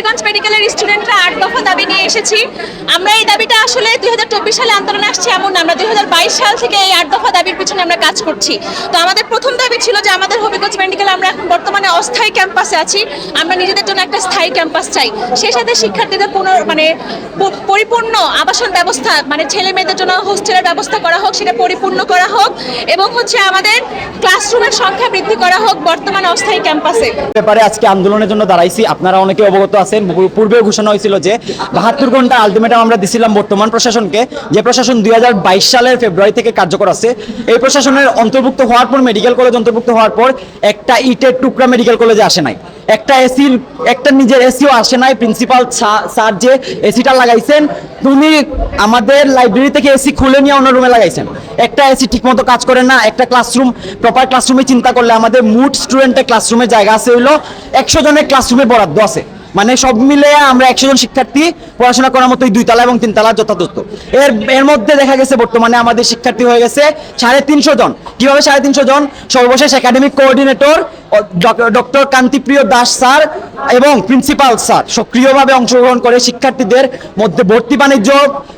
হবিগঞ্জ মেডিকেলের স্টুডেন্টরা আট দফা দাবি নিয়ে এসেছি। আমরা এই দাবিটা আসলে দুই হাজার চব্বিশ সালে আন্দোলনে আসছি, এমন আমরা দুই হাজার বাইশ সাল থেকে এই আট দফা দাবির পিছনে আমরা কাজ করছি। তো আমাদের প্রথম দাবি ছিল যে আমাদের হবিগঞ্জ মেডিকেল আমরা এখন বর্তমানে অস্থায়ী ক্যাম্পাসে আছি। আমরা নিজেদের জন্য একটা স্থায়ী ক্যাম্পাস চাই। সেই সাথে শিক্ষার্থীদের পুনর মানে পরিপূর্ণ আবাসন ব্যবস্থা মানে ছেলে মেয়েদের জন্য হোস্টেলের ব্যবস্থা করা হোক, সেটা পরিপূর্ণ করা হোক, এবং হচ্ছে আমাদের ক্লাসরুমের সংখ্যা বৃদ্ধি করা হোক বর্তমানে অস্থায়ী ক্যাম্পাসে। ব্যাপারে আজকে আন্দোলনের জন্য দাঁড়াইছি। আপনারা অনেকে অবগত আছেন। পূ- পূর্বেও ঘোষণা হয়েছিল যে বাহাত্তর ঘণ্টা আলটিমেটাম আমরা দিছিলাম বর্তমান প্রশাসনকে, যে প্রশাসন দুই সালের ফেব্রুয়ারি থেকে কার্যকর আছে। এই প্রশাসনের অন্তর্ভুক্ত হওয়ার পর মেডিকেল কলেজ অন্তর্ভুক্ত হওয়ার পর, একটা ইটের টুকরা মেডিকেল কলেজে আসে নাই। একটা এসির একটা নিজের এসিও আসে নাই। প্রিন্সিপাল স্যার যে এসিটা লাগাইছেন তুমি আমাদের লাইব্রেরি থেকে এসি খুলে নিয়ে অন্য রুমে লাগাইছেন। একটা এসি ঠিকমতো কাজ করে না, একটা ক্লাসরুম প্রপার ক্লাসরুমে চিন্তা করলে আমাদের মুড স্টুডেন্টের ক্লাসরুমে জায়গা আছে হইল একশো জনের ক্লাসরুমে বরাদ্দ আছে। মানে সব মিলে আমরা একশো জন শিক্ষার্থী পড়াশোনা করার মতো দুই দুইতলা এবং তিন তিনতলা যথাযথ। এর এর মধ্যে দেখা গেছে বর্তমানে আমাদের শিক্ষার্থী হয়ে গেছে সাড়ে তিনশো জন। কীভাবে সাড়ে তিনশো জন? সর্বশেষ academic coordinator doctor Kantipriya Das sir এবং প্রিন্সিপাল স্যার সক্রিয়ভাবে অংশগ্রহণ করে শিক্ষার্থীদের মধ্যে ভর্তি বাণিজ্য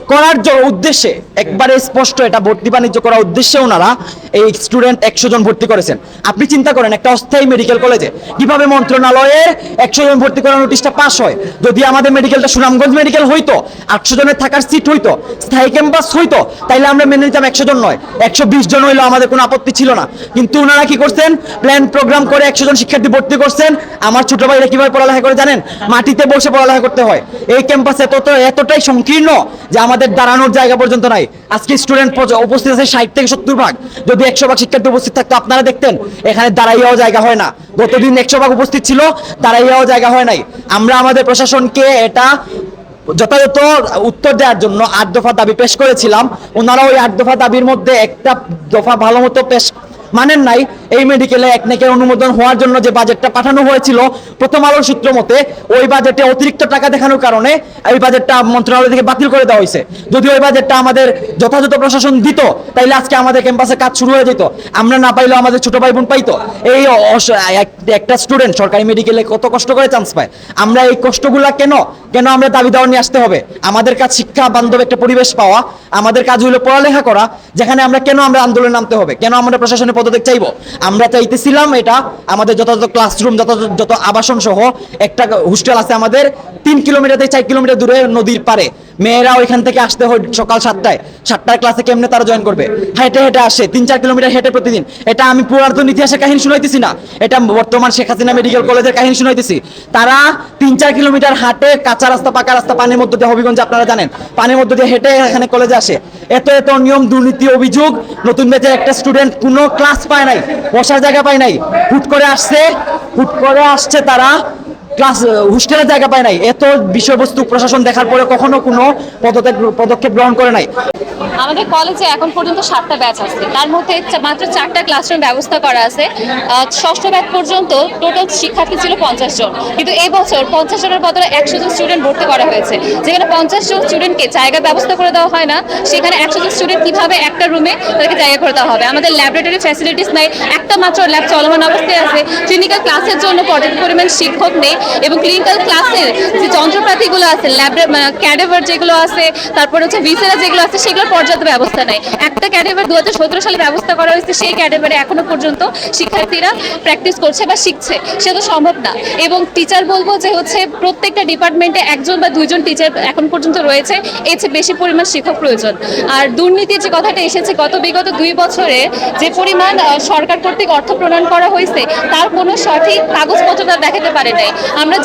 করার জ- উদ্দেশ্যে, একবারে স্পষ্ট এটা, ভর্তি বাণিজ্য করার উদ্দেশ্যে ওনারা এই স্টুডেন্ট একশো জন ভর্তি করেছেন। আপনি চিন্তা করেন, একটা অস্থায়ী মেডিকেল কলেজে কীভাবে মন্ত্রণালয়ের একশো জন ভর্তি করার নোটিশটা পাস হয়? যদি আমাদের মেডিকেলটা সুনামগঞ্জ মেডিকেল হইতো, আটশো জনের থাকার সিট হইতো, স্থায়ী ক্যাম্পাস হইতো, তাইলে আমরা মেনে নিতাম একশো জন নয়। একশো বিশ জন হইল আমাদের কোনো আপত্তি ছিল না। কিন্তু ওনারা কি করছেন? প্ল্যান প্রোগ্রাম করে একশো জন শিক্ষার্থী ভর্তি করছেন। আমার ছোট ভাইরা কীভাবে পড়ালেখা করে জানেন? মাটিতে বসে পড়ালেখা করতে হয়। এই ক্যাম্পাস এত এতটাই সংকীর্ণ যে আমাদের দাঁড়ানোর জায়গা পর্যন্ত নাই। আজকে স্টুডেন্ট উপস্থিত আছে ষাট থেকে সত্তর ভাগ। যদি একশো ভাগ শিক্ষার্থী উপস্থিত থাকতো, আপনারা দেখতেন, এখানে দাঁড়াইয়াও জায়গা হয় না। গতদিন একশো ভাগ উপস্থিত ছিল, দাঁড়াইয়াও জায়গা হয় নাই। আমরা আমাদের প্রশাসনকে এটা যথাযথ উত্তর দেওয়ার জন্য আট দফা দাবি পেশ করেছিলাম। ওনারা ওই আট দফা দাবির মধ্যে একটা দফা ভালো মতো পেশ মানেন নাই। এই মেডিকেলে এক নেকের অনুমোদন হওয়ার জন্য যে বাজেটটা পাঠানো হয়েছিল, প্রথম আলোর সূত্র মতে ওই বাজেটে অতিরিক্ত টাকা দেখানোর কারণে এই বাজেটটা মন্ত্রণালয় থেকে বাতিল করে দেওয়া হয়েছে। যদি ওই বাজেটটা আমাদের যথাযথ প্রশাসন দিত, তাইলে আজকে আমাদের ক্যাম্পাসে কাজ শুরু হয়ে যেত। আমরা না পাইলেও আমাদের ছোট ভাই বোন পাইতো। এই একটা স্টুডেন্ট সরকারি মেডিকেলে কত কষ্ট করে চান্স পায়? আমরা এই কষ্টগুলা কেন? কেন আমরা দাবি দাওয়া নিয়ে আসতে হবে? আমাদের কাজ শিক্ষা, বান্ধব একটা পরিবেশ পাওয়া, আমাদের কাজ হলো পড়ালেখা করা, যেখানে আমরা কেন আমরা আন্দোলনে নামতে হবে? কেন আমরা প্রশাসনের পদত্যাগ চাইব? আমরা চাইতেছিলাম এটা, আমাদের যথাযথ ক্লাসরুম যথাযথ যত আবাসন সহ, একটা হোস্টেল আছে আমাদের, তিন কিলোমিটার থেকে চার কিলোমিটার দূরে নদীর পারে মেয়েরা ওইখান থেকে আসতে হয় সকাল সাতটায়। সাতটার ক্লাসে কেমনে তারা জয়েন করবে? হেঁটে হেঁটে আসে, তিন চার কিলোমিটার হেঁটে প্রতিদিন। এটা আমি পুরাতন ইতিহাসের কাহিনী শুনাইতেছি না, এটা বর্তমান শেখ হাসিনা মেডিকেল কলেজের কাহিনী শুনাইতেছি। তারা তিন চার কিলোমিটার হাঁটে কাঁচা রাস্তা, পাকা রাস্তা, পানির মধ্যে দিয়ে হবিগঞ্জ, আপনারা জানেন। পানির মধ্যে দিয়ে হেঁটে এখানে কলেজে আসে। এত এত নিয়ম, দুর্নীতি, অভিযোগ, নতুন বেঁচে একটা স্টুডেন্ট কোনো ক্লাস পায় নাই, বসার জায়গা পায় নাই। হুট করে আসছে, হুট করে আসছে তারা ক্লাস হোস্টেলের জায়গা পায় নাই। এত বিষয়বস্তু প্রশাসন দেখার পরে কখনো কোনো পদত্যাগ, পদক্ষেপ গ্রহণ করে নাই। আমাদের কলেজে এখন পর্যন্ত সাতটা ব্যাচ আছে। তার মধ্যে মাত্র চারটা ক্লাসরুম ব্যবস্থা করা আছে। ষষ্ঠ ব্যাচ পর্যন্ত টোটাল শিক্ষার্থী ছিল পঞ্চাশ জন। কিন্তু এই বছর পঞ্চাশ জনের বদলে একশো জন স্টুডেন্ট ভর্তি করা হয়েছে। যেখানে পঞ্চাশ জন স্টুডেন্টকে জায়গা ব্যবস্থা করে দেওয়া হয় না, সেখানে একশো জন স্টুডেন্ট কীভাবে একটা রুমে তাদেরকে জায়গা করে দেওয়া হবে? আমাদের ল্যাবরেটরি ফ্যাসিলিটিস নাই। একটা মাত্র ল্যাব চলমান অবস্থায় আছে। ক্লিনিক্যাল ক্লাসের জন্য পর্যাপ্ত পরিমাণ শিক্ষক নেই। এবং ক্লিনিক্যাল ক্লাসের যে যন্ত্রপাতিগুলো আছে ল্যাবে ক্যাডেভার যেগুলো আছে, তারপর হচ্ছে ভিসেরা যেগুলো আছে, সেগুলোর পর্যাপ্ত ব্যবস্থা নেই। একটা ক্যাডেভার দু হাজার সতেরো সালে ব্যবস্থা করা হয়েছে, সেই ক্যাডেভারে এখনও পর্যন্ত শিক্ষার্থীরা প্র্যাকটিস করছে বা শিখছে। সে তো সম্ভব না। এবং টিচার বলব যে হচ্ছে প্রত্যেকটা ডিপার্টমেন্টে একজন বা দুইজন টিচার এখন পর্যন্ত রয়েছে, এর চেয়ে বেশি পরিমাণ শিক্ষক প্রয়োজন। আর দুর্নীতির যে কথাটা এসেছে, গত বিগত দুই বছরে যে পরিমাণ সরকার কর্তৃক অর্থ প্রণয়ন করা হয়েছে, তার কোনো সঠিক কাগজপত্র তারা দেখাতে পারে নাই। আমরা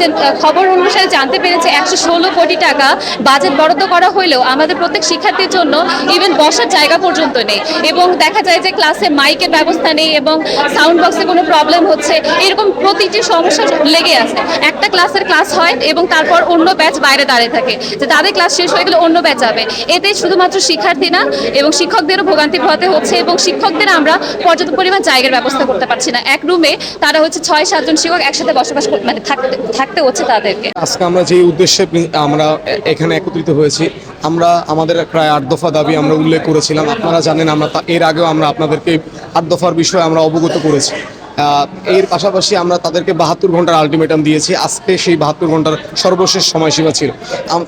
খবর অনুসারে জানতে পেরেছি একশো ষোলো কোটি টাকা বাজেট বরাদ্দ করা হলেও আমাদের প্রত্যেক শিক্ষার্থীর জন্য ইভেন বসার জায়গা পর্যন্ত নেই। এবং দেখা যায় যে ক্লাসে মাইকের ব্যবস্থা নেই এবং সাউন্ড বক্সে কোনো প্রবলেম হচ্ছে। এরকম প্রতিটি সমস্যা লেগে আছে। একটা ক্লাসের ক্লাস হয় এবং তারপর অন্য ব্যাচ বাইরে দাঁড়িয়ে থাকে। যে তাদের ক্লাস শেষ হয়ে গেলে অন্য ব্যাচ যাবে। এতে শুধুমাত্র শিক্ষার্থী না, এবং শিক্ষকদেরও ভোগান্তি পোহাতে হচ্ছে এবং শিক্ষকদের আমরা পর্যাপ্ত পরিমাণ জায়গার ব্যবস্থা করতে পারছি না। এক রুমে তারা হচ্ছে ছয় সাতজন শিক্ষক একসাথে বসবাস মানে থাকতে। থাকতে হচ্ছে তাদেরকে। আজকে আমরা যে উদ্দেশ্যে আমরা এখানে একত্রিত হয়েছি, আমরা আমাদের প্রায় আট দফা দাবি আমরা উল্লেখ করেছিলাম। আপনারা জানেন আমরা এর আগেও আমরা আপনাদেরকে আট দফার বিষয়ে আমরা অবগত করেছি। এর পাশাপাশি আমরা তাদেরকে বাহাত্তর ঘণ্টার আলটিমেটাম দিয়েছি। আজকে সেই বাহাত্তর ঘণ্টার সর্বশেষ সময়সীমা ছিল।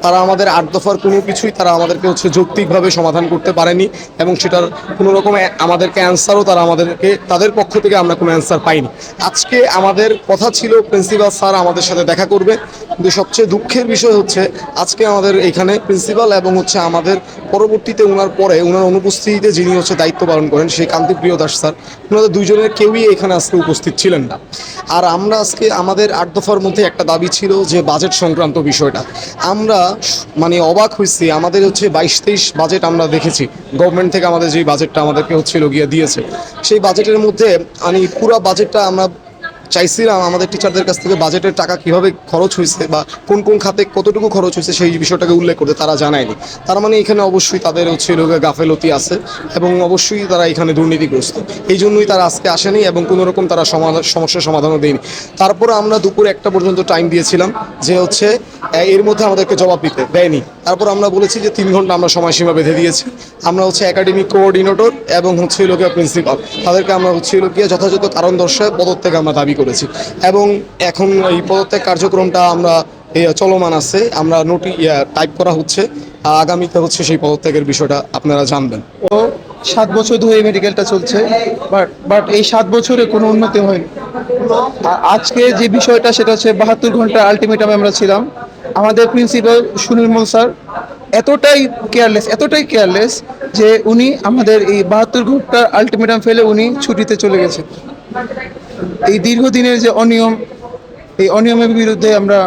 তারা আমাদের আট দফার কোনো কিছুই তারা আমাদেরকে হচ্ছে যৌক্তিকভাবে সমাধান করতে পারেনি এবং সেটার কোনো রকম আমাদেরকে অ্যান্সারও তারা আমাদেরকে, তাদের পক্ষ থেকে আমরা কোনো অ্যান্সার পাইনি। আজকে আমাদের কথা ছিল প্রিন্সিপাল স্যার আমাদের সাথে দেখা করবে। কিন্তু সবচেয়ে দুঃখের বিষয় হচ্ছে, আজকে আমাদের এখানে প্রিন্সিপাল এবং হচ্ছে আমাদের পরবর্তীতে ওনার পরে ওনার অনুপস্থিতিতে যিনি হচ্ছে দায়িত্ব পালন করেন, সেই কান্তিপ্রিয় দাস স্যার ওনাদের দুইজনের কেউই এখানে আজকে উপস্থিত ছিলেন না। আর আমরা আজকে আমাদের আট দফার মধ্যে একটা দাবি ছিল যে বাজেট সংক্রান্ত বিষয়টা। আমরা মানে অবাক হয়েছি, আমাদের হচ্ছে বাইশ তেইশ বাজেট আমরা দেখেছি। গভর্নমেন্ট থেকে আমাদের যে বাজেটটা আমাদেরকে হচ্ছিল গিয়ে দিয়েছে। সেই বাজেটের মধ্যে আমি পুরো বাজেটটা আমরা চাইছিলাম আমাদের টিচারদের কাছ থেকে বাজেটের টাকা কীভাবে খরচ হয়েছে বা কোন কোন খাতে কতটুকু খরচ হয়েছে সেই বিষয়টাকে উল্লেখ করতে তারা জানায়নি। তার মানে এখানে অবশ্যই তাদের হচ্ছে লোকে গাফেলতি আছে এবং অবশ্যই তারা এখানে দুর্নীতিগ্রস্ত। এই জন্যই তারা আজকে আসেনি এবং কোনো রকম তারা সমাধান সমস্যার সমাধানও দেয়নি। তারপর আমরা দুপুর একটা পর্যন্ত টাইম দিয়েছিলাম যে হচ্ছে এর মধ্যে আমাদেরকে জবাব দিতে। দেয়নি। তারপর আমরা বলেছি যে তিন ঘণ্টা আমরা সময়সীমা বেঁধে দিয়েছি। আমরা হচ্ছে একাডেমিক কোঅর্ডিনেটর এবং হচ্ছে লোকিয়া প্রিন্সিপাল তাদেরকে আমরা হচ্ছে লোকিয়া যথাযথ কারণ দর্শায় পদত্যাগ আমরা দাবি করেছি। এবং এখন এই পদত্যাগ কার্যক্রমটা আমরা চলমান আছে। আমরা নোটি টাইপ করা হচ্ছে। আগামীতে হচ্ছে সেই পদত্যাগের বিষয়টা আপনারা জানবেন। ও সাত বছর ধরে মেডিকেলটা চলছে, বাট বাট এই সাত বছরে কোনো উন্নতি হয়নি। আজকে যে বিষয়টা, সেটা হচ্ছে বাহাত্তর ঘণ্টা আলটিমেটামে আমরা ছিলাম। আমাদের প্রিন্সিপাল সুনীলমল স্যার এতটাই কেয়ারলেস এতটাই কেয়ারলেস যে উনি আমাদের এই বাহাত্তর ঘণ্টার আলটিমেটাম ফেলে উনি ছুটিতে চলে গেছেন। এই দীর্ঘদিনের যে অনিয়ম এই অনিয়মের বিরুদ্ধে আমরা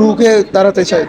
রুখে দাঁড়াতে চাই।